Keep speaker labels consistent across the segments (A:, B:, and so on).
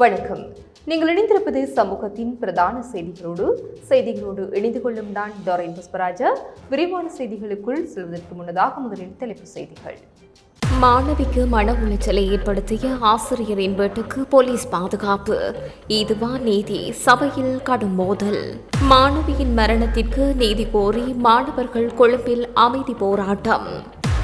A: வணக்கம். நீங்கள் இணைந்திருப்பது சமூகத்தின் பிரதான செய்திகளோடு செய்திகளோடு இணைந்து கொள்ளும் நான் டொரைன் புஷ்பராஜா. விரிவான செய்திகளுக்குள் செல்வதற்கு முன்னதாக முதலில் தலைப்பு செய்திகள்.
B: மாணவிக்கு மன உளைச்சலை ஏற்படுத்திய ஆசிரியரின் வீட்டுக்கு போலீஸ் பாதுகாப்பு. இதுவா நீதி சபையில் கடும் மோதல். மாணவியின் மரணத்திற்கு நீதி கோரி மாணவர்கள் கொழும்பில் அமைதி போராட்டம்.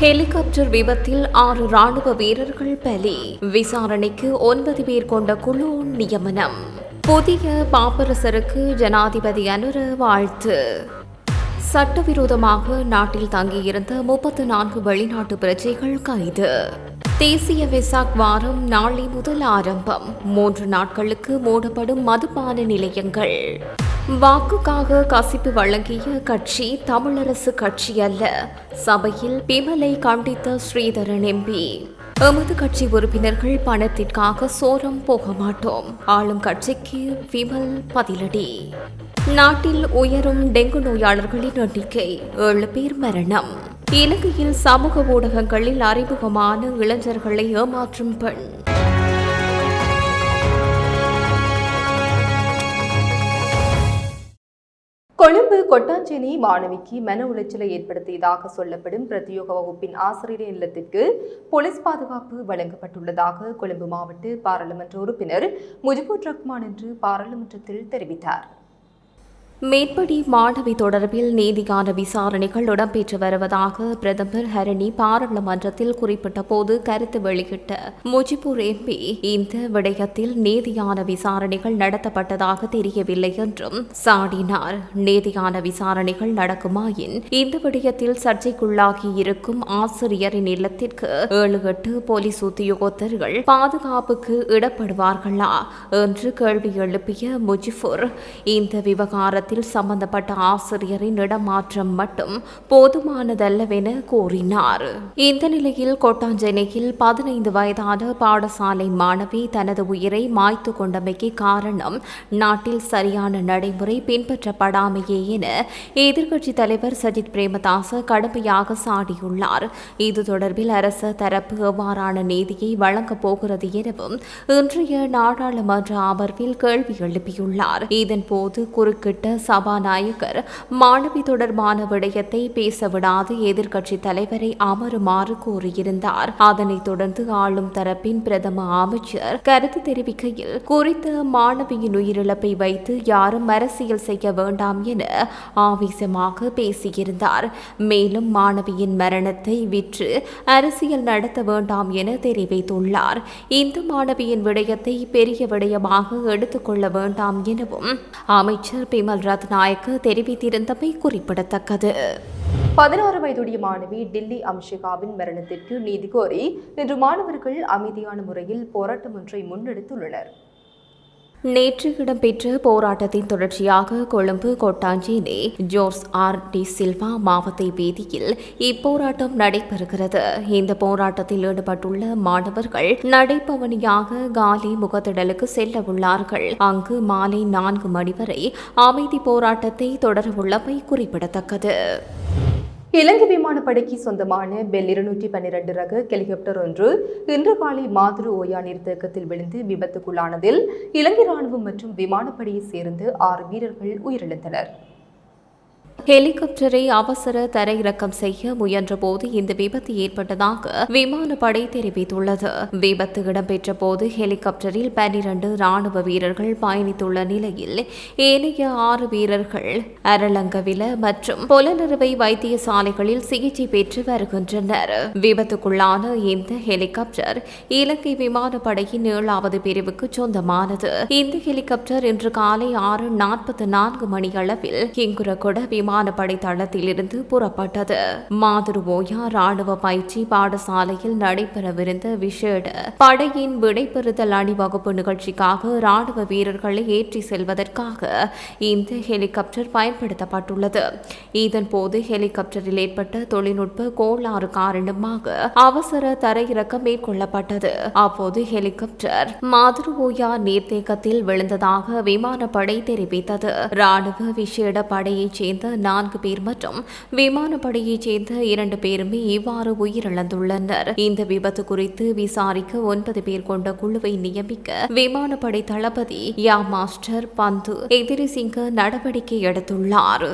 B: ஹெலிகாப்டர் விபத்தில் ஆறு ராணுவ வீரர்கள் பலி. விசாரணைக்கு ஒன்பது பேர் கொண்ட குழு நியமனம். புதிய பாப்பரசருக்கு ஜனாதிபதி அனுர வாழ்த்து. சட்டவிரோதமாக நாட்டில் தங்கியிருந்த முப்பத்து நான்கு வெளிநாட்டு பிரஜைகள் கைது. தேசிய வெசாக் வாரம் நாளை முதல் ஆரம்பம். மூன்று நாட்களுக்கு மூடப்படும் மதுபான நிலையங்கள். வாக்குக்காக கசிப்பு வழங்கிய கட்சி தமிழரசு கட்சி அல்ல. சபையில் பிமலை கண்டித்த ஸ்ரீதரன் எம்பி. எமது கட்சி உறுப்பினர்கள் பணத்திற்காக சோரம் போக மாட்டோம். ஆளும் கட்சிக்கு விமல் பதிலடி. நாட்டில் உயரும் டெங்கு நோயாளர்களின் எண்ணிக்கை ஏழு பேர் மரணம். இலங்கையில் சமூக ஊடகங்களில் அறிமுகமான இளைஞர்களை ஏமாற்றும் பெண்.
A: கொட்டாஞ்சேரி மாணவிக்கு மன உளைச்சலை ஏற்படுத்தியதாக சொல்லப்படும் பிரத்யோக வகுப்பின் ஆசிரியர் இல்லத்திற்கு போலீஸ் பாதுகாப்பு வழங்கப்பட்டுள்ளதாக கொழும்பு மாவட்ட பாராளுமன்ற உறுப்பினர் முஜிபுர் ரஹ்மான் என்று பாராளுமன்றத்தில் தெரிவித்தார்.
B: மேற்படி மாணவி தொடர்பில் நீதிக்கான விசாரணைகள் இடம்பெற்று வருவதாக பிரதமர் ஹரணி பாராளுமன்றத்தில் குறிப்பிட்ட போது கருத்து வெளியிட்ட முஜிபுர் எம்பி இந்த விடயத்தில் நீதியான விசாரணைகள் நடத்தப்பட்டதாக தெரியவில்லை என்றும் சாடினார். நீதியான விசாரணைகள் நடக்குமாயின் இந்த விடயத்தில் சர்ச்சைக்குள்ளாகி இருக்கும் ஆசிரியரின் இல்லத்திற்கு ஏழு எட்டு போலீஸ் உத்தியோகத்தர்கள் பாதுகாப்புக்கு இடப்படுவார்களா? என்று கேள்வி எழுப்பிய முஜிபுர் இந்த விவகாரத்தில் விவகாரத்தில் சம்பந்தப்பட்ட ஆசிரியரின் இடமாற்றம் மட்டும் போதுமானதல்லவென கூறினார். இந்த நிலையில் கொட்டாஞ்சேனையில் பதினைந்து வயதான பாடசாலை மாணவி தனது உயிரை மாய்த்து கொண்டமைக்கு காரணம் நாட்டில் சரியான நடைமுறை பின்பற்றப்படாமையே என எதிர்க்கட்சி தலைவர் சஜித் பிரேமதாச கடுமையாக சாடியுள்ளார். இது தொடர்பில் அரச தரப்பு எவ்வாறான நீதியை வழங்கப் போகிறது எனவும் இன்றைய நாடாளுமன்ற அமர்வில் கேள்வி எழுப்பியுள்ளார். இதன்போது குறுக்கிட்ட சபாநாயகர். மாணவி தொடர்பான விடயத்தை பேச விடாது தலைவரை அமருமாறு கூறியிருந்தார். அதனைத் தொடர்ந்து ஆளும் தரப்பின் பிரதம அமைச்சர் கருத்து தெரிவிக்கையில் குறித்த மாணவியின் உயிரிழப்பை வைத்து யாரும் அரசியல் செய்ய வேண்டாம் என ஆவேசமாக பேசியிருந்தார். மேலும் மாணவியின் மரணத்தை விற்று அரசியல் நடத்த வேண்டாம் என தெரிவித்துள்ளார். இந்த மாணவியின் விடயத்தை பெரிய விடயமாக எடுத்துக்கொள்ள வேண்டாம் எனவும் அமைச்சர் பிமல் ரத்நாயக்கு தெரிவித்திருந்தமை குறிப்பிடத்தக்கது.
A: பதினாறு வயதுடைய மாணவி டில்லி அம்ஷிகாவின் மரணத்திற்கு நீதி கோரி இன்று மாணவர்கள் அமைதியான முறையில் போராட்டம் ஒன்றை முன்னெடுத்துள்ளனர்.
B: நேற்று இடம்பெற்ற போராட்டத்தின் தொடர்ச்சியாக Colombo Kotahena George R. D. Silva மாவட்ட வீதியில் இப்போராட்டம் நடைபெறுகிறது. இந்த போராட்டத்தில் ஈடுபட்டுள்ள மாணவர்கள் நடைபவனியாக காலி முகத்திடலுக்கு செல்ல உள்ளார்கள். அங்கு மாலை நான்கு மணி வரை அமைதி போராட்டத்தை தொடரவுள்ளமை குறிப்பிடத்தக்கது.
A: இலங்கை விமானப்படைக்கு சொந்தமான பெல் இருநூற்றி பன்னிரண்டு ரக ஹெலிகாப்டர் ஒன்று இன்று காலை மாதிரி ஓயா நீர்த்தேக்கத்தில் விழுந்து விபத்துக்குள்ளானதில் இலங்கை ராணுவம் மற்றும் விமானப்படையைச் சேர்ந்து ஆறு வீரர்கள் உயிரிழந்தனர்.
B: ஹெலிகாப்டரை அவசர தரையிறக்கம் செய்ய முயன்றபோது இந்த விபத்து ஏற்பட்டதாக விமானப்படை தெரிவித்துள்ளது. விபத்து இடம்பெற்ற போது ஹெலிகாப்டரில் பனிரண்டு ராணுவ வீரர்கள் பயணித்துள்ள நிலையில் ஏனைய ஆறு வீரர்கள் அரளங்கவில மற்றும் பொலனறுவை வைத்தியசாலைகளில் சிகிச்சை பெற்று வருகின்றனர். விபத்துக்குள்ளான இந்த ஹெலிகாப்டர் இலங்கை விமானப்படையின் ஏழாவது பிரிவுக்கு சொந்தமானது. இந்த ஹெலிகாப்டர் இன்று காலை ஆறு நாற்பத்தி நான்கு மணியளவில் கிங்குரகொட விமான விமானப்படை தளத்திலிருந்து புறப்பட்டது. மாதிரி ஓயா ராணுவ பயிற்சி பாடசாலையில் நடைபெறவிருந்த விஷேட படையின் விடைபெறுதல் அணிவகுப்பு நிகழ்ச்சிக்காக ராணுவ வீரர்களை ஏற்றி செல்வதற்காக இந்த ஹெலிகாப்டர் பயன்படுத்தப்பட்டுள்ளது. இதன்போது ஹெலிகாப்டரில் ஏற்பட்ட தொழில்நுட்ப கோளாறு காரணமாக அவசர தரையிறக்கம் மேற்கொள்ளப்பட்டது. அப்போது ஹெலிகாப்டர் மாதுருவோயா நீர்த்தேக்கத்தில் விழுந்ததாக விமானப்படை தெரிவித்தது. ராணுவ விஷேட படையைச் சேர்ந்த நான்கு பேர் மற்றும் விமானப்படையைச் சேர்ந்த இரண்டு பேருமே இவ்வாறு உயிரிழந்துள்ளனர். இந்த விபத்து குறித்து விசாரிக்க ஒன்பது பேர் கொண்ட குழுவை நியமிக்க விமானப்படை தளபதி யா மாஸ்டர் பந்து எதிரி சிங்க நடவடிக்கை எடுத்துள்ளார்.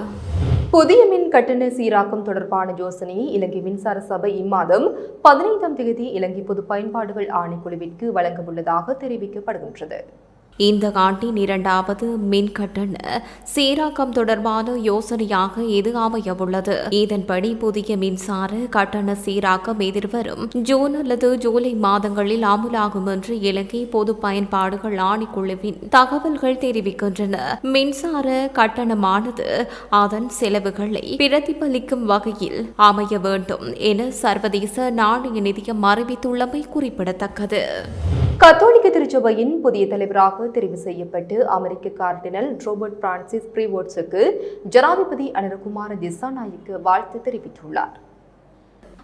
A: புதிய மின் கட்டண சீராக்கம் தொடர்பான யோசனையை இலங்கை மின்சார சபை இம்மாதம் பதினைந்தாம் தேதி இலங்கை பொது பயன்பாடுகள் ஆணைக்குழுவிற்கு வழங்க உள்ளதாக தெரிவிக்கப்படுகின்றது.
B: இந்த ஆண்டின் இரண்டாவது மின் கட்டண சீராக்கம் தொடர்பான யோசனையாக இது அமையவுள்ளது. இதன்படி புதிய மின்சார கட்டண சீராக்கம் எதிர்வரும் ஜூன் அல்லது ஜூலை மாதங்களில் அமுலாகும் என்று இலங்கை பொது பயன்பாடுகள் ஆணைக்குழுவின் தகவல்கள் தெரிவிக்கின்றன. மின்சார கட்டணமானது அதன் செலவுகளை பிரதிபலிக்கும் வகையில் அமைய வேண்டும் என சர்வதேச நாணய நிதியம் அறிவித்துள்ளமை குறிப்பிடத்தக்கது.
A: கத்தோலிக்க திருச்சபையின் புதிய தலைவராக தெரிவு செய்யப்பட்டு அமெரிக்க கார்டினல் ரோபர்ட் பிரான்சிஸ் ப்ரீவோட்ஸுக்கு ஜனாதிபதி அனிரகுமார திசாநாயக்கு வாழ்த்து தெரிவித்துள்ளார்.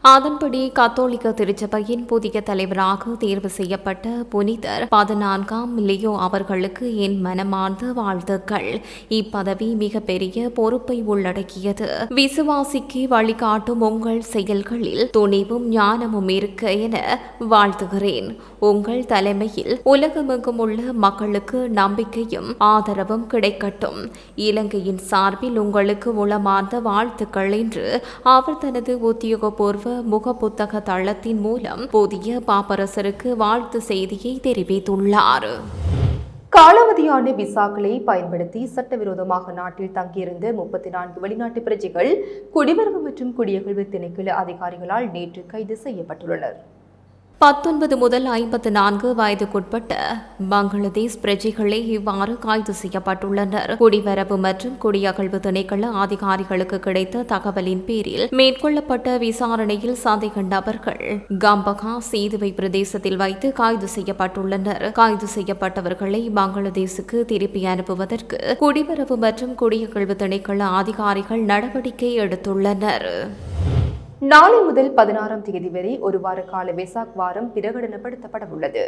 B: அதன்படி கத்தோலிக்க திருச்சபையின் புதிய தலைவராக தேர்வு செய்யப்பட்ட புனிதர் பதினான்காம் லியோ அவர்களுக்கு என் மனமார்ந்த வாழ்த்துக்கள். இப்பதவி மிக பெரிய பொறுப்பை உள்ளடக்கியது. விசுவாசிக்கு வழிகாட்டும் உங்கள் செயல்களில் துணிவும் ஞானமும் இருக்க என வாழ்த்துகிறேன். உங்கள் தலைமையில் உலகமெங்கும் உள்ள மக்களுக்கு நம்பிக்கையும் ஆதரவும் கிடைக்கட்டும். இலங்கையின் சார்பில் உங்களுக்கு உளமார்ந்த வாழ்த்துக்கள் என்று அவர் தனது உத்தியோகபூர்வ முகப்புத்தக தளத்தின் மூலம் புதிய பாப்பரசருக்கு வாழ்த்து செய்தியை தெரிவித்துள்ளார்.
A: காலாவதியான விசாக்களை பயன்படுத்தி சட்டவிரோதமாக நாட்டில் தங்கியிருந்த முப்பத்தி நான்கு வெளிநாட்டு பிரஜைகள் குடிவரவு மற்றும் குடியகழ்வு திணைக்கள அதிகாரிகளால் நேற்று கைது செய்யப்பட்டுள்ளனர்.
B: பத்தொன்பது முதல் ஐம்பத்து நான்கு வயதுக்குட்பட்ட பங்களாதேஷ் பிரஜைகளே இவ்வாறு கைது செய்யப்பட்டுள்ளனர். குடிவரவு மற்றும் குடியகழ்வு திணைக்கள அதிகாரிகளுக்கு கிடைத்த தகவலின் பேரில் மேற்கொள்ளப்பட்ட விசாரணையில் சந்தேக நபர்கள் கம்பகா சேதுவை பிரதேசத்தில் வைத்து கைது செய்யப்பட்டுள்ளனர். கைது செய்யப்பட்டவர்களை பங்களாதேஷுக்கு திருப்பி அனுப்புவதற்கு குடிவரவு மற்றும் குடியகழ்வு திணைக்கள அதிகாரிகள் நடவடிக்கை எடுத்துள்ளனர்.
A: நாளை முதல் பதினாறாம் தேதி வரை ஒரு வார கால வெசாக் வாரம் பிரகடனப்படுத்தப்பட உள்ளது.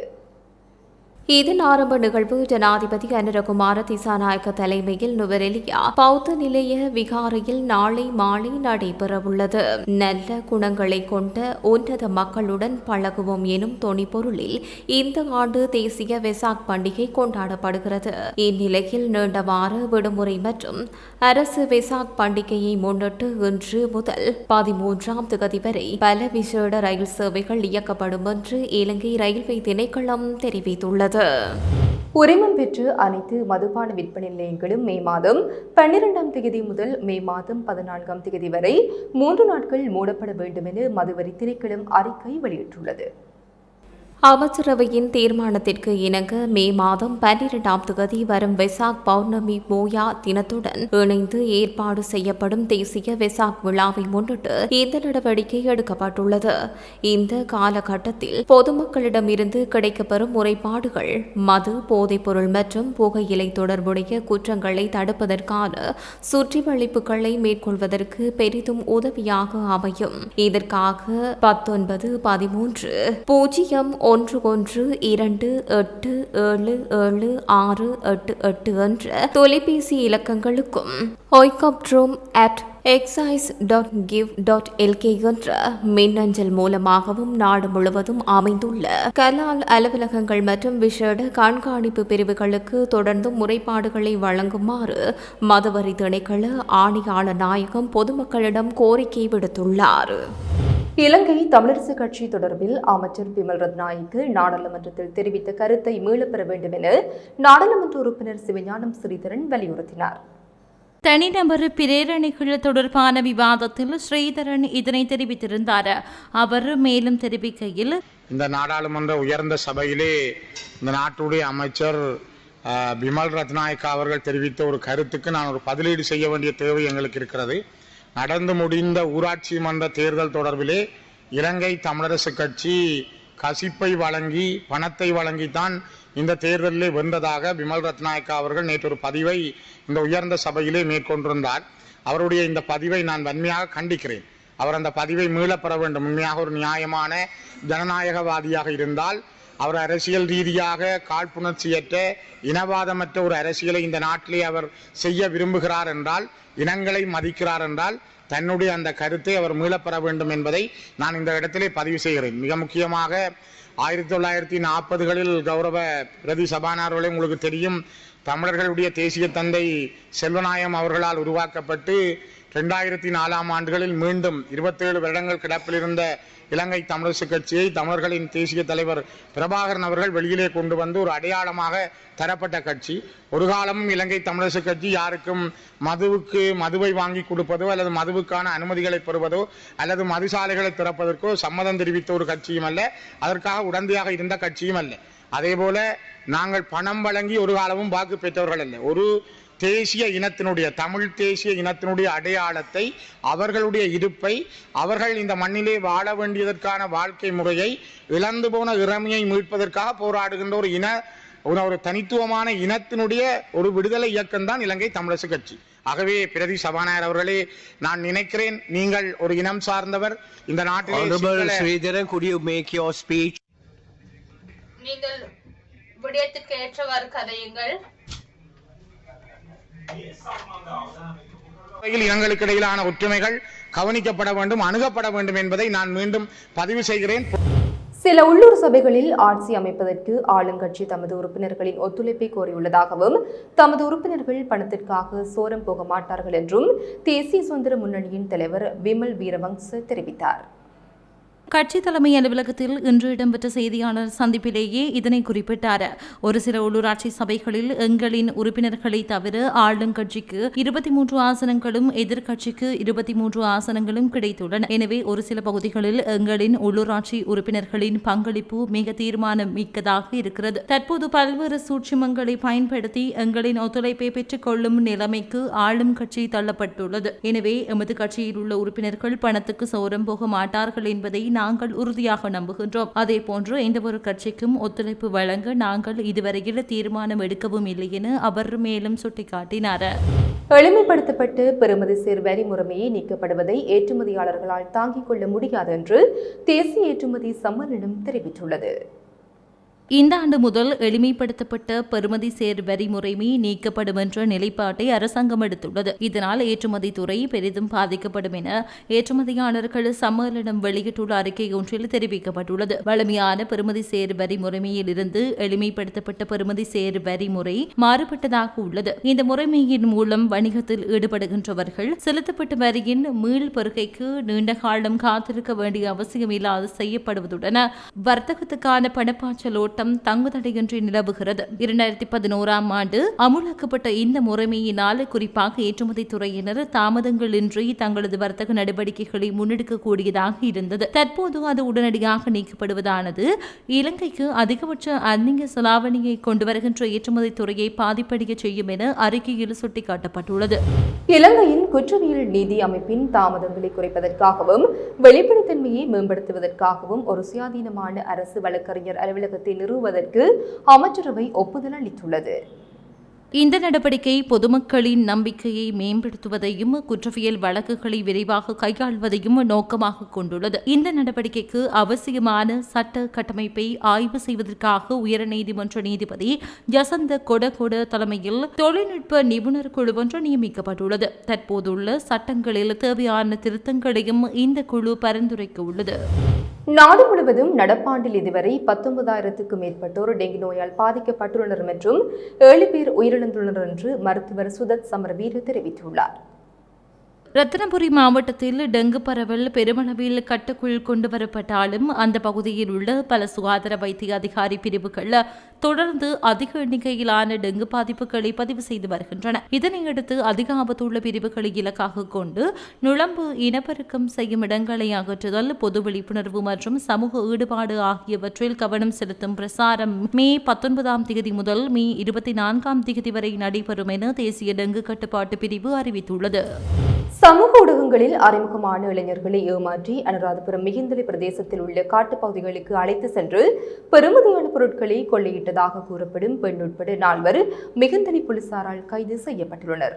B: இதன் ஆரம்ப நிகழ்வு ஜனாதிபதி அனுரகுமார திசாநாயக்க தலைமையில் நுவரெலியா பௌத்த நிலைய விகாரையில் நாளை மாலை நடைபெறவுள்ளது. நல்ல குணங்களை கொண்ட உன்னத மக்களுடன் பழகுவோம் எனும் தொனிப்பொருளில் இந்த ஆண்டு தேசிய வெசாக் பண்டிகை கொண்டாடப்படுகிறது. இந்நிலையில் நீண்ட வார விடுமுறை மற்றும் அரசு வெசாக் பண்டிகையை முன்னிட்டு இன்று முதல் பதிமூன்றாம் திகதி வரை பல விசேட ரயில் சேவைகள் இயக்கப்படும் என்று இலங்கை ரயில்வே திணைக்களம் தெரிவித்துள்ளது.
A: உரிமம் பெற்று அனைத்து மதுபான விற்பனை நிலையங்களும் மே மாதம் பன்னிரெண்டாம் தேதி முதல் மே மாதம் பதினான்காம் தேதி வரை மூன்று நாட்கள் மூடப்பட வேண்டும் என மதுவரி திணைக்களம் அறிக்கை வெளியிட்டுள்ளது.
B: அமைச்சரவையின் தீர்மானத்திற்கு இணங்க மே மாதம் பன்னிரெண்டாம் தேதி வரும் வெசாக் பௌர்ணமி மோயா தினத்துடன் இணைந்து ஏற்பாடு செய்யப்படும் தேசிய வெசாக் விழாவை முன்னிட்டு இந்த நடவடிக்கை எடுக்கப்பட்டுள்ளது. இந்த காலகட்டத்தில் பொதுமக்களிடமிருந்து கிடைக்கப்பெறும் முறைப்பாடுகள் மது போதைப்பொருள் மற்றும் புகையிலை தொடர்புடைய குற்றங்களை தடுப்பதற்கான சுற்றிவளிப்புகளை மேற்கொள்வதற்கு பெரிதும் உதவியாக அமையும். இதற்காக பத்தொன்பது பதிமூன்று பூஜ்ஜியம் ஒன்று ஒன்று இரண்டு எட்டு ஏழு ஏழு ஆறு எட்டு எட்டு என்ற தொலைபேசி இலக்கங்களுக்கும் ஒய்காப்ட்ரோம் at excise dot gov dot LK என்ற மின்னஞ்சல் மூலமாகவும் நாடு முழுவதும் அமைந்துள்ள கலால் அலுவலகங்கள் மற்றும் விசேட கண்காணிப்பு பிரிவுகளுக்கு தொடர்ந்து முறைப்பாடுகளை வழங்குமாறு மதுவரி திணைக்கள ஆணையாளர் நாயகம் பொதுமக்களிடம் கோரிக்கை விடுத்துள்ளார்.
A: இலங்கை தமிழரசு கட்சி தொடர்பில் அமைச்சர் பிமல் ரத்நாயக்கு நாடாளுமன்றத்தில் தெரிவித்த கருத்தை மீளப்பெற வேண்டும் என நாடாளுமன்ற உறுப்பினர் சிவஞானம் ஸ்ரீதரன் வலியுறுத்தினார்.
C: தனிநபர் பிரேரணைகள் தொடர்பான விவாதத்தில் ஸ்ரீதரன் இதனை தெரிவித்திருந்தார். அவர் மேலும் தெரிவிக்கையில்
D: இந்த நாடாளுமன்ற உயர்ந்த சபையிலே இந்த நாட்டுடைய அமைச்சர் பிமல் ரத்நாயக்கா அவர்கள் தெரிவித்த ஒரு கருத்துக்கு நான் ஒரு பதிலீடு செய்ய வேண்டிய தேவை எங்களுக்கு இருக்கிறது. நடந்து முடிந்த ஊராட்சி மன்ற தேர்தல் தொடர்பிலே இலங்கை தமிழரசு கட்சி கசிப்பை வழங்கி பணத்தை வழங்கித்தான் இந்த தேர்தலில் வென்றதாக விமல் ரத்நாயக்கா அவர்கள் நேற்று ஒரு பதிவை இந்த உயர்ந்த சபையிலே மேற்கொண்டிருந்தார். அவருடைய இந்த பதிவை நான் வன்மையாக கண்டிக்கிறேன். அவர் அந்த பதிவை மீளப்பெற வேண்டும். உண்மையாக ஒரு நியாயமான ஜனநாயகவாதியாக இருந்தால் அவர் அரசியல் ரீதியாக காழ்ப்புணர்ச்சியற்ற இனவாதமற்ற ஒரு அரசியலை இந்த நாட்டிலே அவர் செய்ய விரும்புகிறார் என்றால் இனங்களை மதிக்கிறார் என்றால் தன்னுடைய அந்த கருத்தை அவர் மீளப்பெற வேண்டும் என்பதை நான் இந்த இடத்திலே பதிவு செய்கிறேன். மிக முக்கியமாக ஆயிரத்தி தொள்ளாயிரத்தி நாற்பதுகளில் கௌரவ பிரதி சபானார்களே உங்களுக்கு தெரியும் தமிழர்களுடைய தேசிய தந்தை செல்வநாயம் அவர்களால் உருவாக்கப்பட்டு ரெண்டாயிரத்தி நாலாம் ஆண்டுகளில் மீண்டும் இருபத்தேழு வருடங்கள் கிடப்பில் இருந்த இலங்கை தமிழரசு கட்சியை தமிழர்களின் தேசிய தலைவர் பிரபாகரன் அவர்கள் வெளியிலே கொண்டு வந்து ஒரு அடையாளமாக தரப்பட்ட கட்சி. ஒரு காலமும் இலங்கை தமிழரசு கட்சி யாருக்கும் மதுவுக்கு மதுவை வாங்கி கொடுப்பதோ அல்லது மதுவுக்கான அனுமதிகளை பெறுவதோ அல்லது மதுசாலைகளை திறப்பதற்கோ சம்மதம் தெரிவித்த ஒரு கட்சியும் அல்ல. அதற்காக உடந்தையாக இருந்த கட்சியும் அல்ல. அதேபோல நாங்கள் பணம் வழங்கி ஒரு காலமும் வாக்கு பெற்றவர்கள் அல்ல. ஒரு தேசிய இனத்தினுடைய தமிழ் தேசிய இனத்தினுடைய அடையாளத்தை அவர்களுடைய இருப்பை அவர்கள் இந்த மண்ணிலே வாழ வேண்டியதற்கான வாழ்க்கை முறையை இழந்து போன இறமையை மீட்பதற்காக போராடுகின்ற ஒரு இன ஒரு ஒரு தனித்துவமான இனத்தினுடைய ஒரு விடுதலை இயக்கம் தான் இலங்கை தமிழரசு கட்சி. ஆகவே பிரதி சபாநாயகர் அவர்களே நான் நினைக்கிறேன் நீங்கள் ஒரு இனம் சார்ந்தவர். இந்த நாட்டிலே?
E: நீங்கள் விடயத்துக்கு ஏற்றவாறு கதையுங்கள்.
D: இனங்களுக்கு இடையிலான ஒற்றுமைகள் கவனிக்கப்பட வேண்டும் அணுகப்பட வேண்டும் என்பதை நான் மீண்டும் பதிவு செய்கிறேன்.
A: சில உள்ளூர் சபைகளில் ஆட்சி அமைப்பதற்கு ஆளுங்கட்சி தமது உறுப்பினர்களின் ஒத்துழைப்பை கோரியுள்ளதாகவும் தமது உறுப்பினர்கள் பணத்திற்காக சோரம் போக மாட்டார்கள் என்றும் தேசிய சுதந்திர முன்னணியின் தலைவர் விமல் வீரவங்ச தெரிவித்தார்.
C: கட்சி தலைமை அலுவலகத்தில் இன்று இடம்பெற்ற செய்தியாளர் சந்திப்பிலேயே இதனை குறிப்பிட்டார். ஒரு சில உள்ளூராட்சி சபைகளில் எங்களின் உறுப்பினர்களை தவிர ஆளுங்கட்சிக்கு இருபத்தி மூன்று ஆசனங்களும் எதிர்க்கட்சிக்கு இருபத்தி மூன்று ஆசனங்களும் கிடைத்துள்ளன. எனவே ஒரு சில பகுதிகளில் எங்களின் உள்ளூராட்சி உறுப்பினர்களின் பங்களிப்பு மிக தீர்மானம் மிக்கதாக இருக்கிறது. தற்போது பல்வேறு சூட்சுமங்களை பயன்படுத்தி எங்களின் ஒத்துழைப்பை பெற்றுக் கொள்ளும் நிலைமைக்கு ஆளும் கட்சி தள்ளப்பட்டுள்ளது. எனவே எமது கட்சியில் உள்ள உறுப்பினர்கள் பணத்துக்கு சோரம் போக மாட்டார்கள் என்பதை நாங்கள் உறுதியாக நம்புகின்றோம். அதே போன்று எந்தவொரு கட்சிக்கும் ஒத்துழைப்பு வழங்க நாங்கள் இதுவரையில் தீர்மானம் எடுக்கவும் இல்லை என அவர் மேலும் சுட்டிக்காட்டினார்.
A: எளிமைப்படுத்தப்பட்டு பெறுமதி சேர் வரி முறைமையை நீக்கப்படுவதை ஏற்றுமதியாளர்களால் தாங்கிக் கொள்ள முடியாது என்று தேசிய ஏற்றுமதி சம்மேளனம் தெரிவித்துள்ளது.
C: இந்த ஆண்டு முதல் எளிமைப்படுத்தப்பட்ட பெறுமதி சேர் வரி முறைமை நீக்கப்படும் என்ற நிலைப்பாட்டை அரசாங்கம் எடுத்துள்ளது. இதனால் ஏற்றுமதி துறை பெரிதும் பாதிக்கப்படும் என ஏற்றுமதியாளர்கள் சம்மேளனம் வெளியிட்டுள்ள அறிக்கை ஒன்றில் தெரிவிக்கப்பட்டுள்ளது. வலிமையான பெறுமதி சேர் வரி முறைமையில் இருந்து எளிமைப்படுத்தப்பட்ட பெறுமதி சேர் வரி முறை மாறுபட்டதாக உள்ளது. இந்த முறைமையின் மூலம் வணிகத்தில் ஈடுபடுகின்றவர்கள் செலுத்தப்பட்ட வரியின் மீள் பெருகைக்கு நீண்ட காலம் காத்திருக்க வேண்டிய அவசியம் இல்லாது செய்யப்படுவதுடன் வர்த்தகத்துக்கான பணப்பாய்ச்சல் ஓட்டம் தங்குதடையின்றி நிலவுகிறது. இரண்டாயிரத்தி பதினோராம் ஆண்டு அமுலாக்கப்பட்ட இந்த முறைமையினால் குறிப்பாக ஏற்றுமதி துறையினர் தாமதங்களின்றி தங்களது வர்த்தக நடவடிக்கைகளை முன்னெடுக்கக்கூடியதாக இருந்தது. தற்போது அது உடனடியாக நீக்கப்படுவதானது இலங்கைக்கு அதிகபட்ச அந்நிய செலாவணியை கொண்டு வருகின்ற ஏற்றுமதி துறையை பாதிப்படைய செய்யும் என அறிக்கையில் சுட்டிக்காட்டப்பட்டுள்ளது.
A: இலங்கையின் குற்றவியல் நீதி அமைப்பின் தாமதங்களை குறைப்பதற்காகவும் வெளிப்படைத்தன்மையை மேம்படுத்துவதற்காகவும் ஒரு சுயாதீனமான அரசு வழக்கறிஞர் அலுவலகத்தை நிறுவுவதற்கு அமைச்சரவை ஒப்புதல் அளித்துள்ளது.
C: இந்த நடவடிக்கை பொதுமக்களின் நம்பிக்கையை மேம்படுத்துவதையும் குற்றவியல் வழக்குகளை விரைவாக கையாள்வதையும் நோக்கமாக கொண்டுள்ளது. இந்த நடவடிக்கைக்கு அவசியமான சட்ட கட்டமைப்பை ஆய்வு செய்வதற்காக உயர்நீதிமன்ற நீதிபதி ஜசந்த கொடகொட தலைமையில் தொழில்நுட்ப நிபுணர் குழு ஒன்று நியமிக்கப்பட்டுள்ளது. தற்போதுள்ள சட்டங்களில் தேவையான திருத்தங்களையும் இந்த குழு பரிந்துரைக்க உள்ளது.
A: நாடு முழுவதும் நடப்பாண்டில் இதுவரை பத்தொன்பதாயிரத்துக்கும் மேற்பட்டோர் டெங்கு நோயால் பாதிக்கப்பட்டுள்ளனர் என்றும் ஏழு பேர் உயிரிழந்துள்ளனர் என்று மருத்துவர் சுதத் சமரவீர தெரிவித்துள்ளார்.
C: ரத்தினபுரி மாவட்டத்தில் டெங்கு பரவல் பெருமளவில் கட்டுக்குள் கொண்டு வரப்பட்டாலும் அந்த பகுதியில் உள்ள பல சுகாதார வைத்திய அதிகாரி பிரிவுகள் தொடர்ந்து அதிக எண்ணிக்கையிலான டெங்கு பாதிப்புகளை பதிவு செய்து வருகின்றன. இதனையடுத்து அதிக ஆபத்துள்ள பிரிவுகளை இலக்காக கொண்டு நுழம்பு இனப்பெருக்கம் செய்யும் இடங்களை அகற்றுதல் பொது விழிப்புணர்வு மற்றும் சமூக ஈடுபாடு ஆகியவற்றில் கவனம் செலுத்தும் பிரசாரம் மே பத்தொன்பதாம் தேதி முதல் மே இருபத்தி நான்காம் தேதி வரை நடைபெறும் என தேசிய டெங்கு கட்டுப்பாட்டு பிரிவு அறிவித்துள்ளது.
A: சமூக ஊடகங்களில் அறிமுகமான இளைஞர்களை ஏமாற்றி அனுராதபுரம் மிகுந்தலை பிரதேசத்தில் உள்ள காட்டுப்பகுதிகளுக்கு அழைத்து சென்று பெருமதியான பொருட்களை கொள்ளையிட்டதாக கூறப்படும் பெண் உட்பட நால்வர் மிகுந்தலை போலீசாரால் கைது செய்யப்பட்டுள்ளனர்.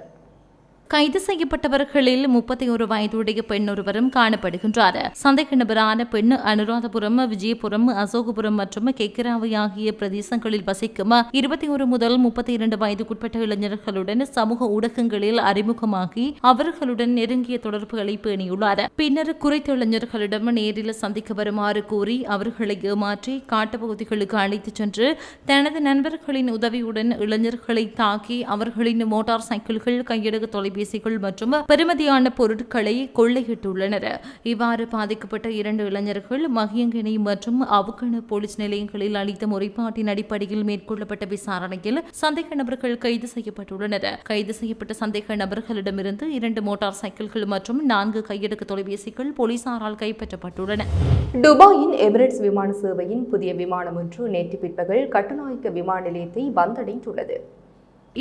C: கைது செய்யப்பட்டவர்களில் முப்பத்தி ஒரு வயதுடைய பெண் ஒருவரும் காணப்படுகின்றார். சந்தேக நபரான பெண் அனுராதபுரம் விஜயபுரம் அசோகபுரம் மற்றும் கெக்கிராவை ஆகிய பிரதேசங்களில் வசிக்கும் இருபத்தி ஒரு முதல் முப்பத்தி இரண்டு வயதுக்குட்பட்ட இளைஞர்களுடன் சமூக ஊடகங்களில் அறிமுகமாகி அவர்களுடன் நெருங்கிய தொடர்புகளை பேணியுள்ளார். பின்னர் குறித்த இளைஞர்களிடம் நேரில் சந்திக்க வருமாறு கூறி அவர்களை ஏமாற்றி காட்டுப்பகுதிகளுக்கு அழைத்துச் சென்று தனது நண்பர்களின் உதவியுடன் இளைஞர்களை தாக்கி அவர்களின் மோட்டார் சைக்கிள்கள் கையடகு கைபேசிகள் மற்றும் பெருமதியான பொருட்களை கொள்ளையிட்டுள்ளனர். இவ்வாறு பாதிக்கப்பட்ட இரண்டு இளைஞர்கள் மகியங்கிணை மற்றும் அவுக்கண போலீஸ் நிலையங்களில் அளித்த முறைப்பாட்டின் அடிப்படையில் மேற்கொள்ளப்பட்ட விசாரணையில் சந்தேக நபர்கள் கைது செய்யப்பட்டுள்ளனர். கைது செய்யப்பட்ட சந்தேக நபர்களிடமிருந்து இரண்டு மோட்டார் சைக்கிள்கள் மற்றும் நான்கு கையடக்கு தொலைபேசிகள் போலீசாரால் கைப்பற்றப்பட்டுள்ளன.
A: துபாயின் எமிரேட்ஸ் விமான சேவையின் புதிய விமானம் ஒன்று நேற்று பிற்பகல் கட்டுநாயக்க விமான நிலையத்தை வந்தடைந்துள்ளது.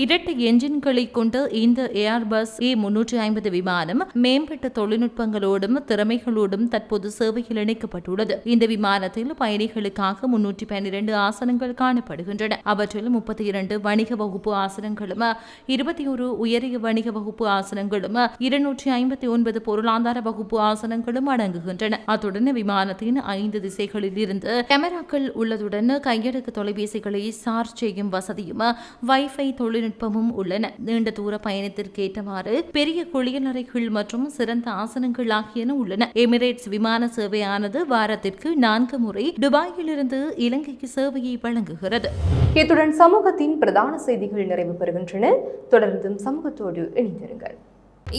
C: இரட்டை என்ஜின்களை கொண்ட இந்த ஏர்பஸ் ஏ முன்னூற்றி ஐம்பது விமானம் மேம்பட்ட தொழில்நுட்பங்களோடும் திறமைகளோடும் தற்போது சேவையில் இணைக்கப்பட்டுள்ளது. இந்த விமானத்தில் பயணிகளுக்காக முன்னூற்றி பன்னிரண்டு ஆசனங்கள் காணப்படுகின்றன. அவற்றில் முப்பத்தி இரண்டு வணிக வகுப்பு ஆசனங்களும் இருபத்தி ஒரு உயரிய வணிக வகுப்பு ஆசனங்களும் இருநூற்றி ஐம்பத்தி ஒன்பது பொருளாதார வகுப்பு ஆசனங்களும் அடங்குகின்றன. அத்துடன் விமானத்தின் ஐந்து திசைகளில் இருந்து கேமராக்கள் உள்ளதுடன் கையடக்கு தொலைபேசிகளை சார்ஜ் செய்யும் வசதியும் வைஃபை தொழில் தொழில்நுட்பமும் உள்ளன. நீண்ட தூர பயணத்திற்கு ஏற்றவாறு பெரிய குளியலறைகள் மற்றும் சிறந்த ஆசனங்கள் ஆகியன உள்ளன. எமிரேட்ஸ் விமான சேவையானது வாரத்திற்கு நான்கு முறை துபாயிலிருந்து இலங்கைக்கு சேவையை வழங்குகிறது.
A: இத்துடன் சமூகத்தின் பிரதான செய்திகள் நிறைவு பெறுகின்றன. தொடர்ந்தும் சமூகத்தோடு இணைந்திருங்கள்.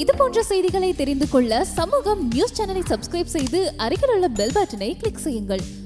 F: இது போன்ற செய்திகளை தெரிந்து கொள்ள சமூகம் நியூஸ் சேனலை சப்ஸ்கிரைப் செய்து அருகில் உள்ள பெல் பட்டனை கிளிக் செய்யுங்கள்.